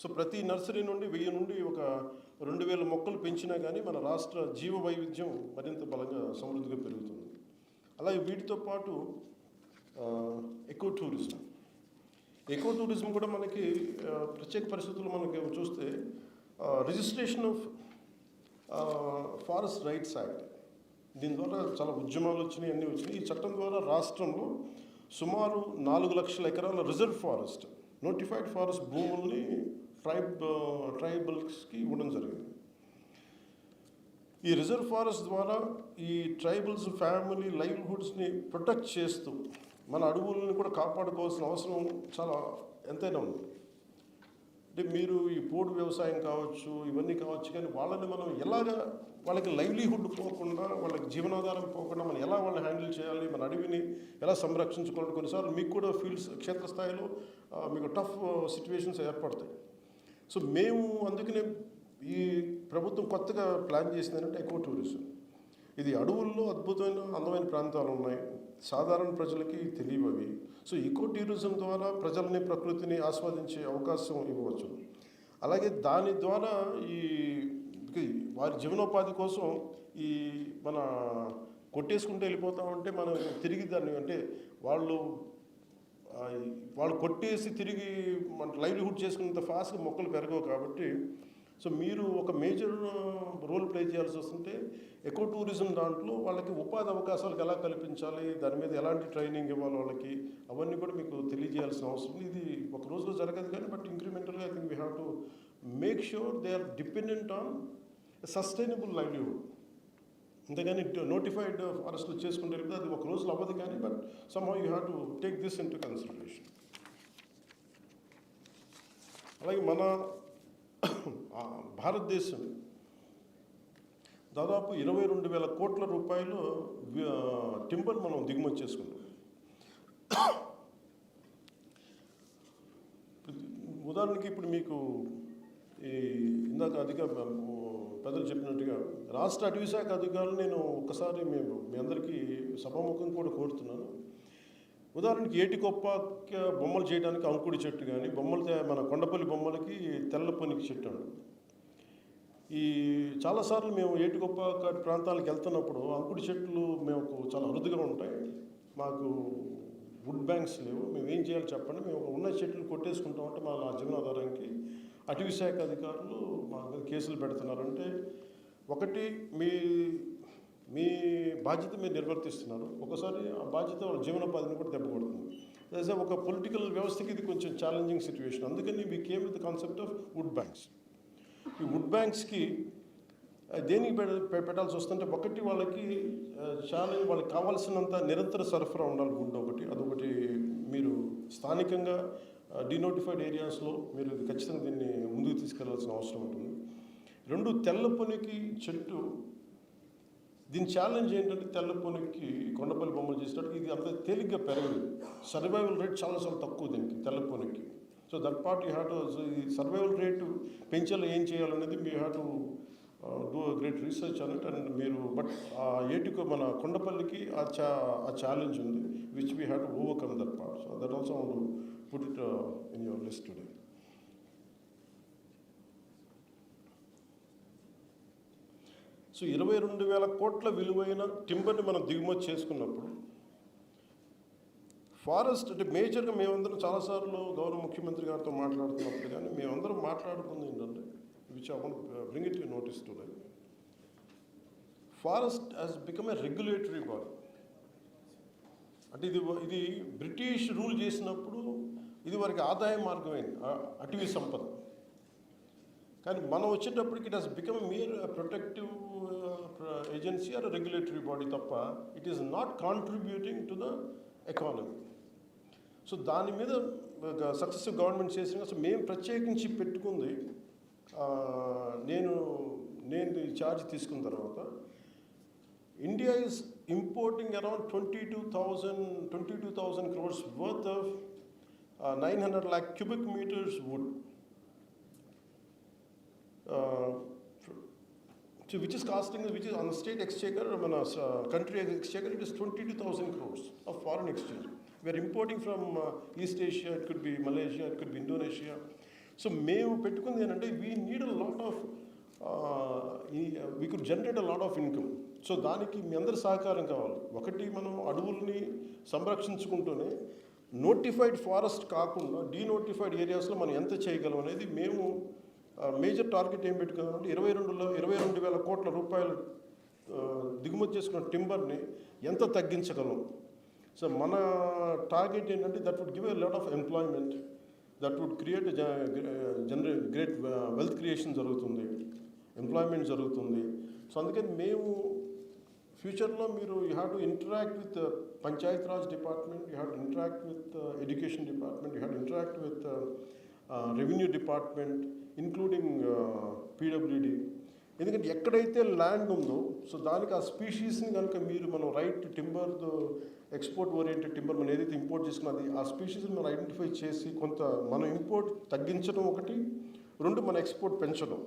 So ప్రతి nursery నుండి వెయ్యి నుండి ఒక రెండు వేల మొక్కలు పెంచినా కానీ మన రాష్ట్ర జీవ వైవిధ్యం మరింత బలంగా సమృద్ధిగా పెరుగుతుంది. అలాగే వీటితో పాటు ఎకో టూరిజం. ఎకో టూరిజం కూడా మనకి ప్రత్యేక పరిస్థితులు మనకి చూస్తే registration of forest rights act. దీని ద్వారా చాలా ఉద్యమాలు వచ్చినాయి అన్నీ వచ్చినాయి. ఈ చట్టం ద్వారా రాష్ట్రంలో సుమారు నాలుగు లక్షల ఎకరాల రిజర్వ్ ఫారెస్ట్ నోటిఫైడ్ ఫారెస్ట్ భూముల్ని ట్రైబ్ ట్రైబల్స్కి ఇవ్వడం జరిగింది. ఈ రిజర్వ్ ఫారెస్ట్ ద్వారా ఈ ట్రైబల్స్ ఫ్యామిలీ లైవ్లీహుడ్స్ని ప్రొటెక్ట్ చేస్తూ మన అడవులను కూడా కాపాడుకోవాల్సిన అవసరం చాలా ఎంతైనా ఉంది. అంటే మీరు ఈ పోడు వ్యవసాయం కావచ్చు ఇవన్నీ కావచ్చు కానీ వాళ్ళని మనం ఎలాగ వాళ్ళకి లైవ్లీహుడ్ పోకుండా వాళ్ళకి జీవనాధారం పోకుండా మనం ఎలా వాళ్ళని హ్యాండిల్ చేయాలి మన అడవిని ఎలా సంరక్షించుకోవాలి కొన్నిసార్లు మీకు కూడా ఫీల్డ్స్ క్షేత్రస్థాయిలో మీకు టఫ్ సిచ్యువేషన్స్ ఏర్పడతాయి. సో మేము అందుకనే ఈ ప్రభుత్వం కొత్తగా ప్లాన్ చేసిందంటే ఎకో టూరిజం. ఇది అడవుల్లో అద్భుతమైన అందమైన ప్రాంతాలు ఉన్నాయి. సాధారణ ప్రజలకి తెలియవు అవి. సో ఈకో టూరిజం ద్వారా ప్రజల్ని ప్రకృతిని ఆస్వాదించే అవకాశం ఇవ్వవచ్చు అలాగే దాని ద్వారా ఈ వారి జీవనోపాధి కోసం ఈ మన కొట్టేసుకుంటూ వెళ్ళిపోతా ఉంటే మనం తిరిగి దాన్ని అంటే వాళ్ళు వాళ్ళు కొట్టేసి తిరిగి మన లైవ్లీహుడ్ చేసుకున్నంత ఫాస్ట్గా మొక్కలు పెరగవు కాబట్టి సో మీరు ఒక మేజర్ రోల్ ప్లే చేయాల్సి వస్తుంటే ఎకో టూరిజం దాంట్లో వాళ్ళకి ఉపాధి అవకాశాలకు ఎలా కల్పించాలి దాని మీద ఎలాంటి ట్రైనింగ్ ఇవ్వాలి వాళ్ళకి అవన్నీ కూడా మీకు తెలియజేయాల్సిన అవసరం ఇది ఒక రోజులో జరగదు కానీ but ఇంక్రిమెంటల్గా I think we have to make sure they are dependent on sustainable livelihood అంతేగాని నోటిఫైడ్ ఫారెస్ట్లు చేసుకుంటే అది ఒక రోజులో అవ్వదు కానీ but somehow you have to take this into consideration అలాగే మన భారతదేశం దాదాపు ఇరవై రెండు వేల కోట్ల రూపాయలు టింబర్ మనం దిగుమతి చేసుకున్నాం. ఉదాహరణకి ఇప్పుడు మీకు ఈ ఇందాక అధిక పెద్దలు చెప్పినట్టుగా రాష్ట్ర అటవీ శాఖ అధికారులు నేను ఒక్కసారి మేము మీ అందరికీ సభాముఖం కూడా కోరుతున్నాను. ఉదాహరణకి ఏటికొప్ప బొమ్మలు చేయడానికి అంకుడి చెట్టు కానీ బొమ్మలు మన కొండపల్లి బొమ్మలకి తెల్ల పొనికి చెట్టు అండి. ఈ చాలాసార్లు మేము ఏటికొప్ప ప్రాంతాలకు వెళ్తున్నప్పుడు అంకుడి చెట్లు మేము చాలా అరుదుగా ఉంటాయి. మాకు వుడ్ బ్యాంక్స్ లేవు. మేము ఏం చేయాలి చెప్పండి. మేము ఉన్న చెట్లు కొట్టేసుకుంటాం అంటే మా జీవనాధారానికి అటవీ శాఖ అధికారులు మా మీద కేసులు పెడుతున్నారంటే ఒకటి మీ మీ బాధ్యత మీరు నిర్వర్తిస్తున్నారు. ఒకసారి ఆ బాధ్యత వాళ్ళ జీవనోపాధిని కూడా దెబ్బకొడుతుంది యాజ్ ఒక పొలిటికల్ వ్యవస్థకి ఇది కొంచెం ఛాలెంజింగ్ సిచ్యువేషన్ అందుకని మీకు came with concept of wood banks ఈ వుడ్ బ్యాంక్స్కి దేనికి పెడ- పెట్టాల్సి వస్తుంటే ఒకటి వాళ్ళకి ఛాలెంజ్ వాళ్ళకి కావాల్సినంత నిరంతర సరఫరా ఉండాలి. వుడ్ ఒకటి అదొకటి మీరు స్థానికంగా డినోటిఫైడ్ ఏరియాస్లో మీరు ఇది ఖచ్చితంగా దీన్ని ముందుకు తీసుకెళ్ళాల్సిన అవసరం ఉంటుంది. రెండు తెల్ల పొనికి చెట్టు దీని ఛాలెంజ్ ఏంటంటే తెల్ల పొనికి కొండపల్లి బొమ్మలు చేసినట్టు ఇది అంత తేలిగ్గా పెరగదు. సర్వైవల్ రేట్ చాలా చాలా తక్కువ దీనికి తెల్ల పొనికి. So that part you have to ఈ సర్వైవల్ రేటు పెంచేలా ఏం చేయాలనేది మీ have to do great research అన్నట్టు అండ్ మీరు బట్ ఆ ఏటుకు మన కొండపల్లికి ఆ చా ఆ ఛాలెంజ్ ఉంది which we have to overcome that part so that also put uh, in your list today so ఇరవై రెండు వేల కోట్ల విలువైన టింబర్ని మనం దిగుమతి చేసుకున్నప్పుడు ఫారెస్ట్ అంటే మేజర్గా మేమందరం చాలాసార్లు గౌరవ ముఖ్యమంత్రి గారితో మాట్లాడుతున్నప్పుడు కానీ మేమందరం మాట్లాడుకుంది ఏంటంటే విచ్ అవన్ bring it you notice to forest has become a regulatory body అంటే ఇది ఇది బ్రిటిష్ రూల్ చేసినప్పుడు ఇది వారికి ఆదాయ మార్గమైంది అటవీ సంపద. కానీ మనం వచ్చేటప్పటికి it has become mere protective agency or regulatory body తప్ప it is not contributing to the economy. So దాని మీద సక్సెసివ్ గవర్నమెంట్ చేసిన సో మేము ప్రత్యేకించి పెట్టుకుంది నేను నేను ఛార్జ్ తీసుకున్న తర్వాత India is Importing around twenty two thousand twenty two thousand crores worth of nine hundred lakh cubic metres wood so which is costing, which is on the state exchequer, I mean, uh, country exchequer, it is 22,000 crores of foreign exchange. We are importing from uh, East Asia, it could be Malaysia, it could be Indonesia. So మేము పెట్టుకుంది ఏంటంటే we need a lot of we could generate a lot of income So దానికి మీ అందరి సహకారం కావాలి. ఒకటి మనం అడవుల్ని సంరక్షించుకుంటూనే నోటిఫైడ్ ఫారెస్ట్ కాకుండా డీనోటిఫైడ్ ఏరియాస్లో మనం ఎంత చేయగలం అనేది మేము మేజర్ టార్గెట్ ఏం పెట్టుకున్నామంటే ఇరవై రెండులో ఇరవై రెండు వేల కోట్ల రూపాయలు దిగుమతి చేసుకున్న టింబర్ని ఎంత తగ్గించగలం? సో మన టార్గెట్ ఏంటంటే that would give a lot of employment that would create జనరే great wealth creation జరుగుతుంది ఎంప్లాయ్మెంట్ జరుగుతుంది. సో అందుకని మేము ఫ్యూచర్లో మీరు you have to interact with Panchayat Raj department you have to interact with education department you have to interact with revenue department including PWD. ఎందుకంటే ఎక్కడైతే land ఉందో so దానికి ఆ స్పీషీస్ని కనుక మీరు మనం right timber export oriented timber మనం ఏదైతే ఇంపోర్ట్ చేసుకున్నది ఆ స్పీషీస్ని మనం ఐడెంటిఫై చేసి కొంత మనం ఇంపోర్ట్ తగ్గించడం ఒకటి రెండు మన ఎక్స్పోర్ట్ పెంచడం.